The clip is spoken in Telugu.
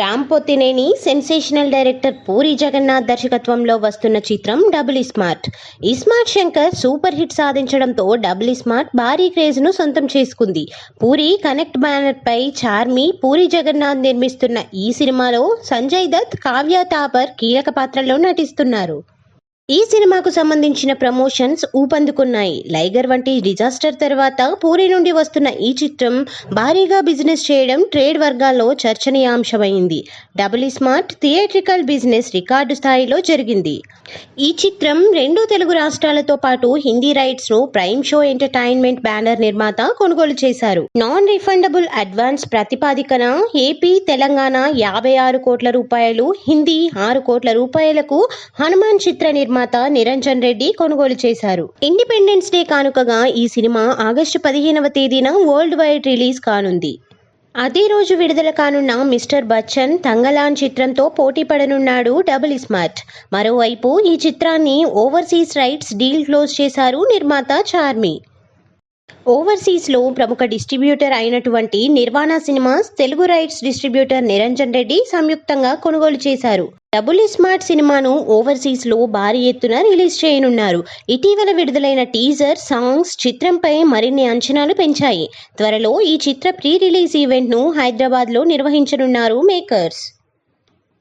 రామ్ పొత్తినేని సెన్సేషనల్ డైరెక్టర్ పూరి జగన్నాథ్ దర్శకత్వంలో వస్తున్న చిత్రం double smart. ISmart Shankar super hit సాధించడంతో డబుల్ స్మార్ట్ భారీ క్రేజ్ను సొంతం చేసుకుంది. పూరి కనెక్ట్ బ్యానర్ పై చార్మి పూరి జగన్నాథ్ నిర్మిస్తున్న ఈ సినిమాలో సంజయ్ దత్ కావ్య తాపర్ కీలక పాత్రలో నటిస్తున్నారు. ఈ సినిమాకు సంబంధించిన ప్రమోషన్స్ ఊపందుకున్నాయి. లైగర్ వంటి డిజాస్టర్ తర్వాత పూరి నుండి వస్తున్న ఈ చిత్రం భారీగా బిజినెస్ చేయడం ట్రేడ్ వర్గాల్లో చర్చనీయాంశమైంది. Double smart theatrical business record స్థాయిలో జరిగింది. ఈ చిత్రం రెండు తెలుగు రాష్ట్రాలతో పాటు హిందీ రైట్స్ను ప్రైమ్ షో ఎంటర్టైన్మెంట్ బ్యానర్ నిర్మాత కొనుగోలు చేశారు. నాన్ రిఫండబుల్ అడ్వాన్స్ ప్రతిపాదికన ఏపీ తెలంగాణ యాభై ఆరు కోట్ల రూపాయలు హిందీ ఆరు కోట్ల రూపాయలకు హనుమాన్ చిత్ర నిర్మాత నిరంజన్ రెడ్డి కొనుగోలు చేశారు. ఇండిపెండెన్స్ డే కానుకగా ఈ సినిమా ఆగస్టు పదిహేనవ తేదీన వరల్డ్ వైడ్ రిలీజ్ కానుంది. అదే రోజు విడుదల కానున్న మిస్టర్ బచ్చన్ తంగలాన్ చిత్రంతో పోటీ పడనున్నాడు డబుల్ స్మార్ట్ మరోవైపు ఈ చిత్రాన్ని ఓవర్సీస్ రైట్స్ డీల్ క్లోజ్ చేశారు నిర్మాత చార్మి. ఓవర్సీస్లో ప్రముఖ డిస్ట్రిబ్యూటర్ అయినటువంటి Nirvana cinemas Telugu rights distributor Niranjan Reddy సంయుక్తంగా కొనుగోలు చేశారు. డబుల్ స్మార్ట్ సినిమాను ఓవర్సీస్లో భారీ ఎత్తున రిలీజ్ చేయనున్నారు. ఇటీవల విడుదలైన టీజర్ సాంగ్స్ చిత్రంపై మరిన్ని అంచనాలు పెంచాయి. త్వరలో ఈ చిత్ర ప్రీ రిలీజ్ ఈవెంట్ను హైదరాబాద్లో నిర్వహించనున్నారు మేకర్స్.